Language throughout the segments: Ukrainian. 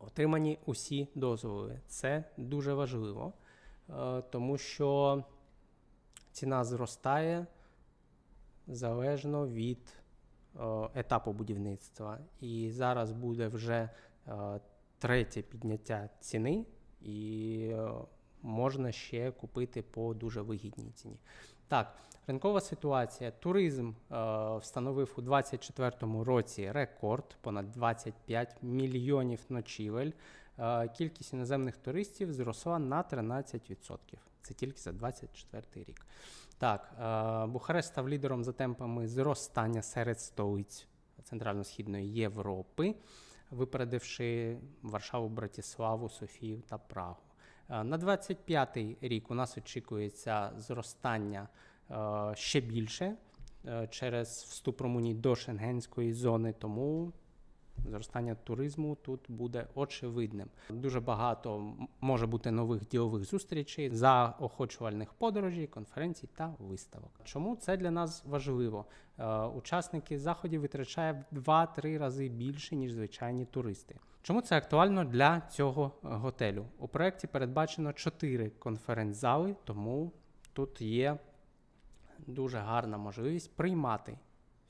отримані усі дозволи. Це дуже важливо, е, тому що ціна зростає залежно від е, етапу будівництва. І зараз буде вже е, третє підняття ціни, і можна ще купити по дуже вигідній ціні. Так, ринкова ситуація. Туризм е, встановив у 2024 році рекорд понад 25 мільйонів ночівель. Е, кількість іноземних туристів зросла на 13%. Це тільки за 2024 рік. Так, е, Бухарест став лідером за темпами зростання серед столиць Центрально-Східної Європи, випередивши Варшаву, Братиславу, Софію та Прагу. Е, На 25-й рік у нас очікується зростання е, ще більше е, через вступ Румунії до Шенгенської зони, тому зростання туризму тут буде очевидним. Дуже багато може бути нових ділових зустрічей, заохочувальних подорожей, конференцій та виставок. Чому це для нас важливо? Е, Учасники заходів витрачають в 2-3 рази більше, ніж звичайні туристи. Чому це актуально для цього е, готелю? У проєкті передбачено 4 конференц-зали, тому тут є дуже гарна можливість приймати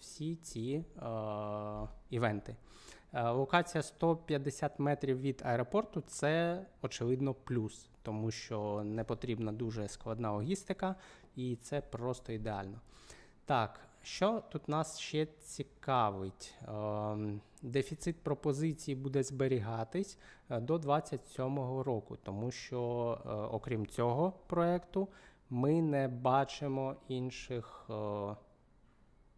всі ці е, івенти. Е, Локація 150 метрів від аеропорту це очевидно плюс, тому що не потрібна дуже складна логістика, і це просто ідеально. Так, що тут нас ще цікавить? Ем, Дефіцит пропозицій буде зберігатись е, до 27-го року, тому що, е, окрім цього проекту, ми не бачимо інших,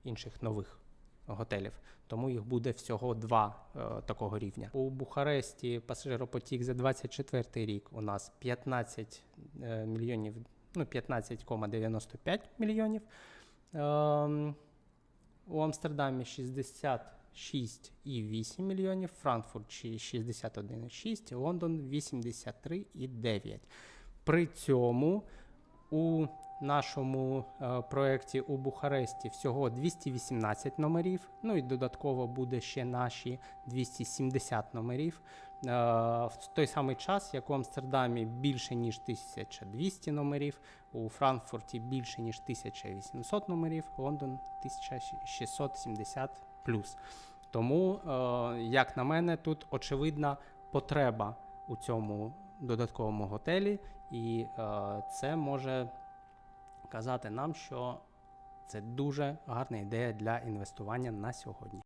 інших нових готелів. Тому їх буде всього два е, такого рівня. У Бухаресті пасажиропотік за 24 рік у нас 15 е, мільйонів, ну 15,95 мільйонів. Ем, у Амстердамі 66,8 мільйонів, Франкфурт 61,6, Лондон 83,9. При цьому у нашому е, проєкті у Бухаресті всього 218 номерів. Ну і додатково буде ще наші 270 номерів. Е, в той самий час, як у Амстердамі більше ніж 1200 номерів, у Франкфурті більше ніж 1800 номерів, Лондон 1670 плюс. Тому, е, як на мене, тут очевидна потреба у цьому додатковому готелі, і це може казати нам, що це дуже гарна ідея для інвестування на сьогодні.